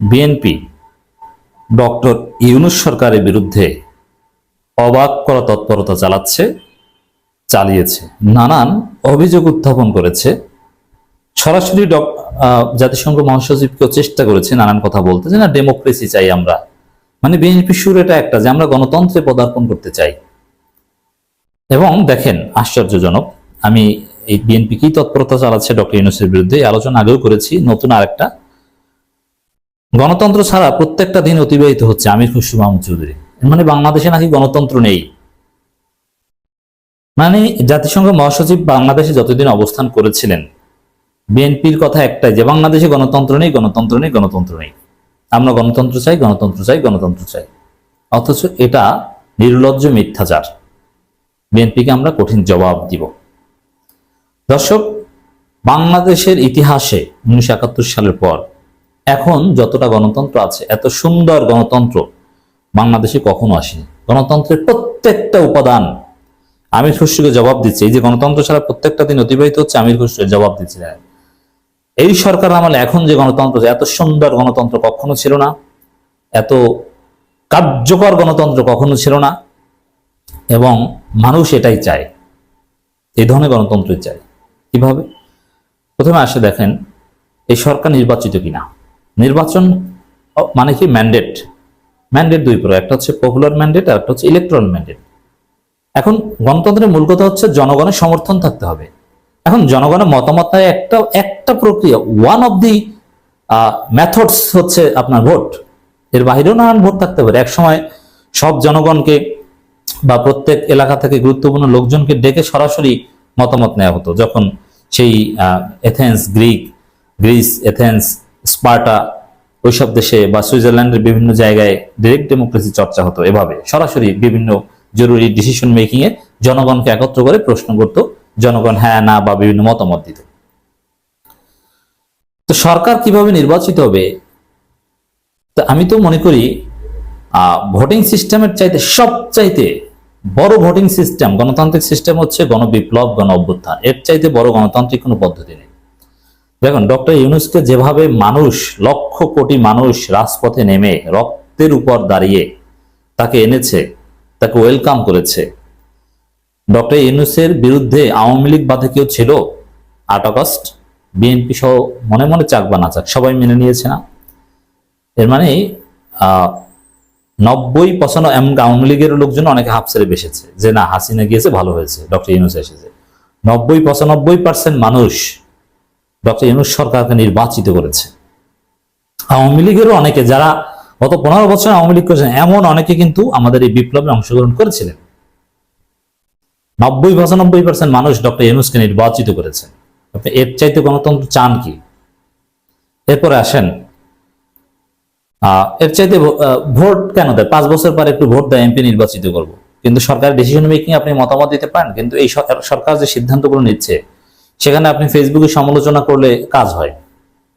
BNP doctor Yunus সরকারের বিরুদ্ধে অবাক করা তৎপরতা চালাচ্ছে, চালিয়েছে, নানান অভিযোগ উত্থাপন করেছে। সরাসরি জাতিসংঘ মহাসচিবকেও চেষ্টা করেছে নানান কথা বলতে যে, না ডেমোক্রেসি চাই আমরা। মানে বিএনপি সুর এটা একটা, যে আমরা গণতন্ত্রে পদার্পণ করতে চাই। এবং দেখেন, আশ্চর্যজনক, আমি এই বিএনপি কি তৎপরতা চালাচ্ছে ডক্টর ইউনুসের বিরুদ্ধে আলোচনা আগেও করেছি, নতুন আরেকটা গণতন্ত্র ছাড়া প্রত্যেকটা দিন অতিবাহিত হচ্ছে আমির খুশরু মাহমুদ চৌধুরী। মানে বাংলাদেশে নাকি গণতন্ত্র নেই। মানে জাতিসংঘ মহাসচিব বাংলাদেশে যতদিন অবস্থান করেছিলেন, বিএনপির কথা একটাই যে বাংলাদেশে গণতন্ত্র নেই গণতন্ত্র নেই গণতন্ত্র নেই। আমরা গণতন্ত্র চাই গণতন্ত্র চাই গণতন্ত্র চাই। অথচ এটা নির্লজ্জ মিথ্যাচার। বিএনপিকে আমরা কঠিন জবাব দিব। দর্শক, বাংলাদেশের ইতিহাসে উনিশশো একাত্তর সালের পর এখন যতটা গণতন্ত্র আছে, এত সুন্দর গণতন্ত্র বাংলাদেশে কখনো আসেনি। গণতন্ত্রের প্রত্যেকটা উপাদান, আমির খুশরুকে জবাব দিচ্ছে, এই যে গণতন্ত্র ছাড়া প্রত্যেকটা দিন অতিবাহিত হচ্ছে, আমির খুশরুকে জবাব দিচ্ছে এই সরকার আমলে এখন যে গণতন্ত্র এত সুন্দর গণতন্ত্র কখনো ছিল না, এত কার্যকর গণতন্ত্র কখনো ছিল না, এবং মানুষ এটাই চায় এই ধরনের গণতন্ত্রই চায়। কীভাবে? প্রথমে আসে দেখেন, এই সরকার নির্বাচিত কিনা। নির্বাচন মানে কি ম্যান্ডেট ম্যান্ডেট দুই প্রকার, একটা হচ্ছে পপুলার ম্যান্ডেট আর একটা হচ্ছে ইলেকট্রন ম্যান্ডেট এখন গণতন্ত্রের মূল কথা হচ্ছে জনগণের সমর্থন থাকতে হবে। এখন জনগণের মতামত একটা একটা প্রক্রিয়া ওয়ান অফ দি মেথডস হচ্ছে আপনার ভোট। এর বাইরেও নানান ভোট থাকতে পারে। এক সময় সব জনগণকে বা প্রত্যেক এলাকা থেকে গুরুত্বপূর্ণ লোকজনকে ডেকে সরাসরি মতামত নেওয়া হতো। যখন সেই Athens Greek Greece Athens Sparta, ওইসব দেশে বা সুইজারল্যান্ডের বিভিন্ন জায়গায় ডিরেক্ট ডেমোক্রেসি চর্চা হতো এভাবে। সরাসরি বিভিন্ন জরুরি ডিসিশন মেকিং এ জনগণকে একত্র করে প্রশ্ন করতো, জনগণ হ্যাঁ না বা বিভিন্ন মতামত দিত। তো সরকার কীভাবে নির্বাচিত হবে? তা আমি তো মনে করি ভোটিং সিস্টেমের চাইতে সব চাইতে বড় ভোটিং সিস্টেম গণতান্ত্রিক সিস্টেম হচ্ছে গণবিপ্লব গণ অভ্যুত্থান এর চাইতে বড় গণতান্ত্রিক কোনো পদ্ধতি নেই। দেখুন, ডক্টর ইউনুসকে যেভাবে মানুষ, লক্ষ কোটি মানুষ রাজপথে নেমে রক্তের উপর দাঁড়িয়ে তাকে এনেছে, তাকে ওয়েলকাম করেছে, ডক্টর ইউনুসের বিরুদ্ধে আওয়ামী লীগ বাদে কেউ ছিল? আট আগস্ট, বিএনপি সহ মনে মনে চাক বা না চাক, সবাই মেনে নিয়েছে না। এর মানে নব্বই পঁচানব্বই এমন আওয়ামী লীগের লোকজন অনেকে হাফ ছেড়ে বেসেছে, যে না, হাসিনা গিয়েছে, ভালো হয়েছে, ডক্টর ইউনুস এসেছে। নব্বই পঁচানব্বই পার্সেন্ট মানুষ ডক্টর ইউনুস সরকারকে নির্বাচিত করেছে। আওয়ামী লীগেরও অনেকে যারা গত পনেরো বছর আওয়ামী লীগ করেছেন, এমন অনেকে কিন্তু আমাদের এই বিপ্লবে অংশগ্রহণ করেছিলেন। নব্বই পঁচানব্বই পার্সেন্ট মানুষ ডক্টর ইউনুসকে নির্বাচিত করেছেন আপনি এর চাইতে গণতন্ত্র চান কি? এরপরে আসেন। এর চাইতে ভোট কেন দেয়? পাঁচ বছর পর একটু ভোট দেয়, এমপি নির্বাচিত করব। কিন্তু সরকার ডিসিশন মেকিং আপনি মতামত দিতে পারেন? কিন্তু এই সরকার যে সিদ্ধান্তগুলো নিচ্ছে সেখানে আপনি ফেসবুকে সমালোচনা করলে কাজ হয়।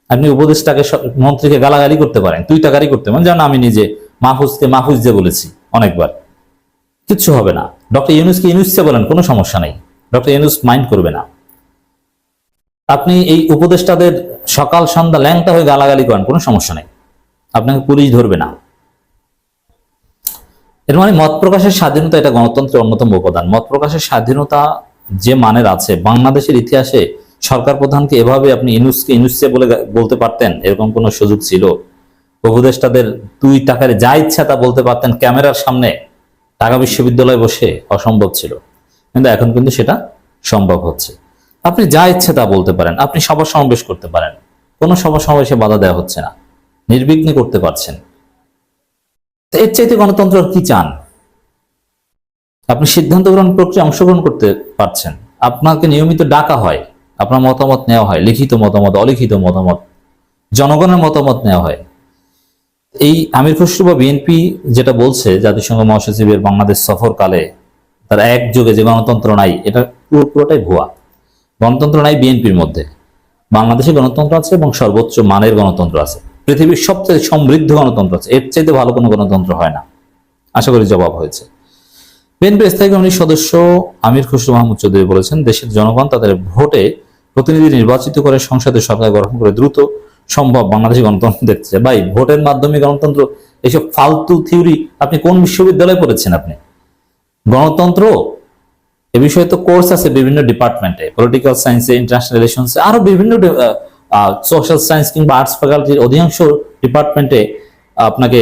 আপনি উপদেশটাকে মন্ত্রীকে গালাগালি করতে পারেন তুই টাকারি করতে পারেন। যেমন আমি নিজে মাহফুজকে মাহফুজ যে বলেছি অনেকবার। কিচ্ছু হবে না। ডক্টর ইউনুসকে ইউনুসকে বলেন, কোনো সমস্যা নেই। ডক্টর ইউনুস মাইন্ড করবে না। আপনি এই উপদেষ্টাদের সকাল সন্ধ্যা ল্যাংটা হয়ে গালাগালি করেন, কোনো সমস্যা নেই। আপনাকে পুলিশ ধরবে না। এর মানে মত প্রকাশের স্বাধীনতা এটা গণতন্ত্রের অন্যতম উপাদান। মত প্রকাশের স্বাধীনতা যে মানের আছে। বাংলাদেশের ইতিহাসে সরকার প্রধানকে এভাবে আপনি ইনুসকে ইনুসে বলে বলতে পারতেন, এরকম কোনো সুযোগ ছিল। উপদেষ্টাদের দুই টাকার যা ইচ্ছা তা বলতে পারতেন। ক্যামেরার সামনে ঢাকা বিশ্ববিদ্যালয়ে বসে অসম্ভব ছিল। কিন্তু এখন কিন্তু সেটা সম্ভব হচ্ছে। আপনি যা ইচ্ছে তা বলতে পারেন। আপনি সভা সমাবেশ করতে পারেন। কোনো সভা সমাবেশে বাধা দেওয়া হচ্ছে না। নির্বিঘ্নে করতে পারছেন। এর চাইতে গণতন্ত্র কি চান? আপনি সিদ্ধান্ত গ্রহণ প্রক্রিয়া অংশগ্রহণ করতে পারছেন। আপনাকে নিয়মিত ডাকা হয়, আপনার মতামত নেওয়া হয়, লিখিত মতামত, অলিখিত মতামত, জনগণের মতামত নেওয়া হয়। এই আমির খসরু বা বিএনপি যেটা বলছে, জাতিসংঘ মহাসচিবের বাংলাদেশ সফরকালে, তারা একযোগে যে গণতন্ত্র নাই, এটা পুরো পুরোটাই ভুয়া। গণতন্ত্র নাই বিএনপির মধ্যে। বাংলাদেশে গণতন্ত্র আছে এবং সর্বোচ্চ মানের গণতন্ত্র আছে। পৃথিবীর সবচেয়ে সমৃদ্ধ গণতন্ত্র আছে। এর চাইতে ভালো কোনো গণতন্ত্র হয় না। আশা করি জবাব হয়েছে। বিএনপি স্থায়ী কমিটির সদস্য আমির খসরু মাহমুদ চৌধুরী বলেছেন, দেশের জনগণ তাদের ভোটে প্রতিনিধি নির্বাচিত করে সংসদে সরকার গঠন করে দ্রুত সম্ভব বাংলাদেশে গণতন্ত্র চায়। ভাই, ভোটের মাধ্যমে গণতন্ত্র, এইসব ফালতু থিওরি আপনি কোন বিশ্ববিদ্যালয়ে পড়েছেন আপনি? গণতন্ত্র, এ বিষয়ে তো কোর্স আছে বিভিন্ন ডিপার্টমেন্টে পলিটিক্যাল সায়েন্সে ইন্টারন্যাশনাল রিলেশনসে আরও বিভিন্ন সোশ্যাল সায়েন্স কিংবা আর্টস ফ্যাকাল্টির অধিকাংশ ডিপার্টমেন্টে আপনাকে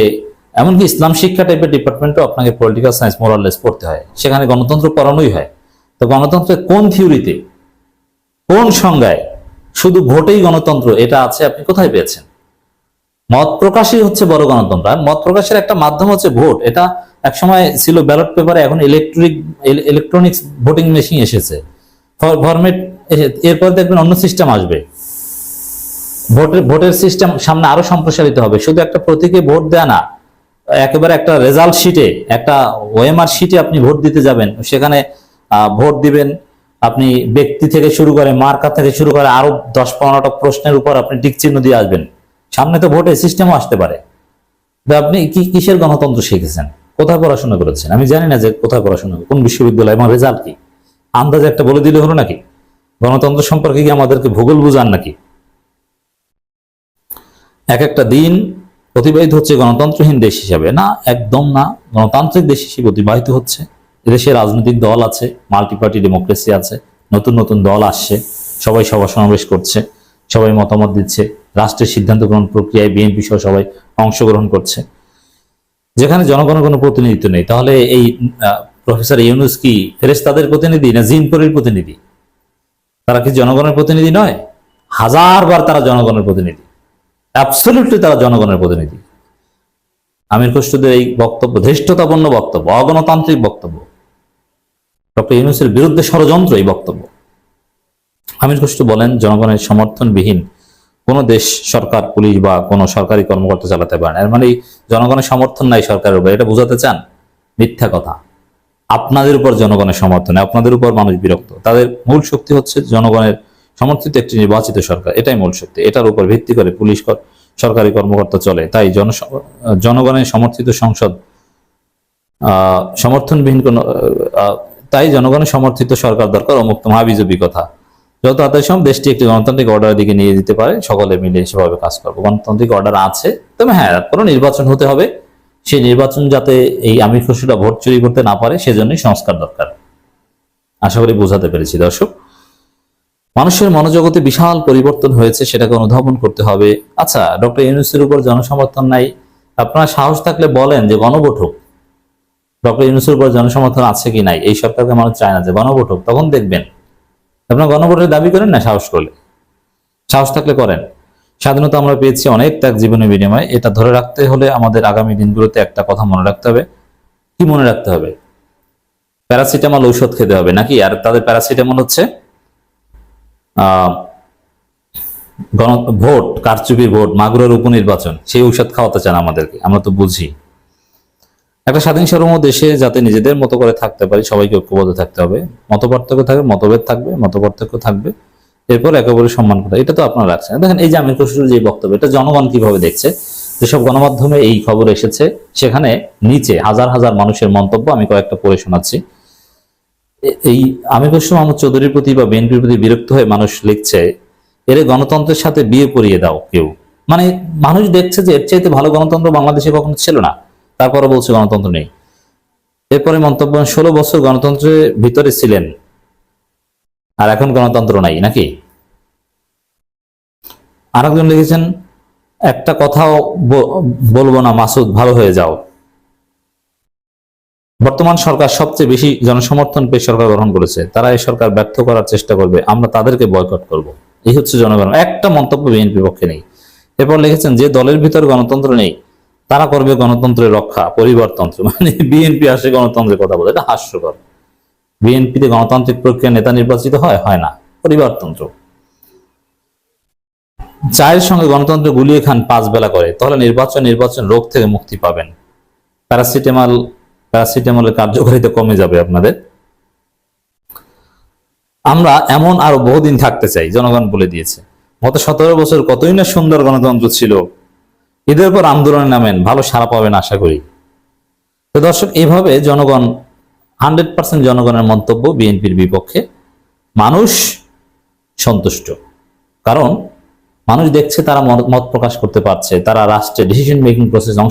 এমনকি ইসলাম শিক্ষা টাইপের ডিপার্টমেন্টও আপনাকে পলিটিক্যাল সায়েন্স মোরাললেস পড়তে হয়। সেখানে গণতন্ত্র পড়ানোই হয়। তো গণতন্ত্রের কোন থিওরিতে কোন সংজ্ঞায় শুধু ভোটেই গণতন্ত্র, এটা আছে আপনি কোথায় পেয়েছেন? মত প্রকাশই হচ্ছে বড় গণতন্ত্র। আর মত প্রকাশের একটা মাধ্যম হচ্ছে ভোট। এটা একসময় ছিল ব্যালট পেপারে এখন ইলেকট্রিক ইলেকট্রনিক্স ভোটিং মেশিন এসেছে। ফরমেট এরপর দেখবেন অন্য সিস্টেম আসবে। ভোটের ভোটের সিস্টেম সামনে আরও সম্প্রসারিত হবে। শুধু একটা প্রতীকে ভোট দেয়া না। একেবারে একটা রেজাল্ট শিটে একটা ওএমআর শিটে আপনি ভোট দিতে যাবেন। সেখানে ভোট দিবেন। আপনি ব্যক্তি থেকে শুরু করে মার্কা থেকে শুরু করে, আরও দশ পনেরোটা প্রশ্নের উপর আপনি টিক চিহ্ন দিয়ে আসবেন। সামনে তো ভোটের সিস্টেমও আসতে পারে। আপনি কি, কিসের গণতন্ত্র শিখেছেন? কোথায় পড়াশোনা করেছেন? আমি জানি না যে কোথায় পড়াশোনা, কোন বিশ্ববিদ্যালয়, আমার রেজাল্ট কি? আন্দাজ একটা বলে দিলে হলো নাকি? গণতন্ত্র সম্পর্কে কি আমাদেরকে ভূগোল বুঝান নাকি? এক একটা দিন অতিবাহিত হচ্ছে গণতন্ত্রহীন দেশ হিসাবে। না, একদম না। গণতান্ত্রিক দেশ হিসেবে অতিবাহিত হচ্ছে। এদেশে রাজনৈতিক দল আছে মাল্টি পার্টি ডেমোক্রেসি আছে, নতুন নতুন দল আসছে, সবাই সভা সমাবেশ করছে, সবাই মতামত দিচ্ছে, রাষ্ট্রের সিদ্ধান্ত গ্রহণ প্রক্রিয়ায় বিএনপি সহ সবাই অংশগ্রহণ করছে। যেখানে জনগণের কোনো প্রতিনিধিত্ব নেই। তাহলে এই প্রফেসর ইউনুস কি ফেরেশতাদের প্রতিনিধি না জিনপুরের প্রতিনিধি? তারা কি জনগণের প্রতিনিধি নয়? হাজারবার তারা জনগণের প্রতিনিধি। অ্যাবসলিউটলি তারা জনগণের প্রতিনিধি। আমির খসরুদের এই বক্তব্য, ধৃষ্টতাপূর্ণ বক্তব্য, অগণতান্ত্রিক বক্তব্য, ডক্টর ইউনুসের বিরুদ্ধে ষড়যন্ত্র এই বক্তব্য। আমির খসরু বলেন, জনগণের সমর্থনবিহীন কোনো দেশ, সরকার, পুলিশ বা কোনো সরকারি কর্মকর্তা চালাতে পারে এর মানে জনগণের সমর্থন নাই সরকারের উপর। এটা বোঝাতে চান? মিথ্যা কথা। আপনাদের উপর জনগণের সমর্থন আপনাদের উপর মানুষ বিরক্ত। তাদের মূল শক্তি হচ্ছে জনগণের সমর্থিত একটি নির্বাচিত সরকার, এটাই মূল শক্তি। এটার উপর ভিত্তি করে পুলিশ কর- সরকারি কর্মকর্তা চলে। তাই জনগণের সমর্থিত সংসদ সমর্থনবিহীন কোন তাই জনগণের সমর্থিত সরকার দরকার অমুক্ত মহাবিজবী কথা। যত তাড়াতাড়ি দেশটি একটি গণতান্ত্রিক অর্ডারের দিকে নিয়ে যেতে পারে, সকলে মিলে সেভাবে কাজ করব। গণতান্ত্রিক অর্ডার আছে, তবে হ্যাঁ কোনো নির্বাচন হতে হবে। সেই নির্বাচন যাতে এই আমির খসরুরা ভোট চুরি করতে না পারে, সেজন্যই সংস্কার দরকার। আশা করি বোঝাতে পেরেছি, দর্শক। মানুষের মনোজগতে বিশাল পরিবর্তন হয়েছে, সেটাকে অনুধাবন করতে হবে। আচ্ছা ডক্টর ইউনুসের উপর জনসমর্থন নাই। আপনারা সাহস থাকলে বলেন যে গণভোট হোক ডক্টর ইউনুসের উপর জনসমর্থন আছে কি নাই? এই সরকারকে মানুষ চায় না যে গণভোট হোক তখন দেখবেন, আপনারা গণভোটের দাবি করেন না সাহস করলে? সাহস থাকলে করেন। স্বাধীনতা আমরা পেয়েছি অনেক ত্যাগ জীবনের বিনিময়ে। এটা ধরে রাখতে হলে আমাদের আগামী দিনগুলোতে একটা কথা মনে রাখতে হবে। কি মনে রাখতে হবে? প্যারাসিটামল ঔষধ খেতে হবে নাকি? আর তাদের প্যারাসিটামল হচ্ছে গণ ভোট কারচুপির ভোট, মাগুরের উপনির্বাচন, সেই ঔষধ খাওয়াতে চান আমাদেরকে, আমরা তো বুঝি। একটা স্বাধীন সার্বভৌম দেশে যাতে নিজেদের মতো করে থাকতে পারি, সবাইকে ঐক্যবদ্ধ থাকতে হবে। মত পার্থক্য থাকবে, মতভেদ থাকবে মত পার্থক্য থাকবে, এরপর একেবারে সম্মান করা। এটা তো আপনারা রাখছেন। দেখেন, এই যে আমির খসরুর যে বক্তব্য, এটা জনগণ কীভাবে দেখছে? যেসব গণমাধ্যমে এই খবর এসেছে, সেখানে নিচে হাজার হাজার মানুষের মন্তব্য আমি কয়েকটা পড়ে শোনাচ্ছি। এই আমির খসরু মাহমুদ চৌধুরীর প্রতি বা বিএনপির প্রতি বিরক্ত হয়ে মানুষ লিখছে, এর গণতন্ত্রের সাথে বিয়ে পড়িয়ে দাও কেউ। মানে মানুষ দেখছে যে এর চাইতে ভালো গণতন্ত্র বাংলাদেশে কখনো ছিল না। তারপরে বলছে গণতন্ত্র নেই। এরপরে মন্তব্য, ষোলো বছর গণতন্ত্রের ভিতরে ছিলেন আর এখন গণতন্ত্র নাই, নাকি? আরেকজন লিখেছেন, একটা কথাও বলব না মাসুদ, ভালো হয়ে যাও। বর্তমান সরকার সবচেয়ে বেশি জনসমর্থন পেয়ে সরকার গ্রহণ করেছে। তারা এই সরকার ব্যর্থ করার চেষ্টা করবে। আমরা তাদেরকে বয়কট করব। এই হচ্ছে জনগণ। একটা মন্তব্য বিএনপি পক্ষে নেই। এরপর লিখেছেন, যে দলের ভিতর গণতন্ত্র নেই, তারা করবে গণতন্ত্রের রক্ষা, পরিবারতন্ত্র। মানে বিএনপি আসে গণতন্ত্রের কথা বলে। এটা হাস্যকর। বিএনপিতে গণতান্ত্রিক প্রক্রিয়া নেতা নির্বাচিত হয়? হয় না। পরিবারতন্ত্র। চায়ের সঙ্গে গণতন্ত্র গুলিয়ে খান পাঁচ বেলা করে। তাহলে নির্বাচন নির্বাচন রোগ থেকে মুক্তি পাবেন। প্যারাসিটামল প্যারাসিটামলের কার্যকারিতা কমে যাবে আপনাদের। আমরা এমন আরও বহুদিন থাকতে চাই, জনগণ বলে দিয়েছে। গত সতেরো বছর কতই না সুন্দর গণতন্ত্র ছিল। ঈদের পর আন্দোলনে নামেন, ভালো সাড়া পাবেন আশা করি। তো দর্শক এইভাবে জনগণ, হান্ড্রেড পার্সেন্ট জনগণের মন্তব্য বিএনপির বিপক্ষে মানুষ সন্তুষ্ট। কারণ মানুষ দেখছে তারা মত প্রকাশ করতে পারছে, তারা রাষ্ট্রে ডিসিশন মেকিং প্রসেস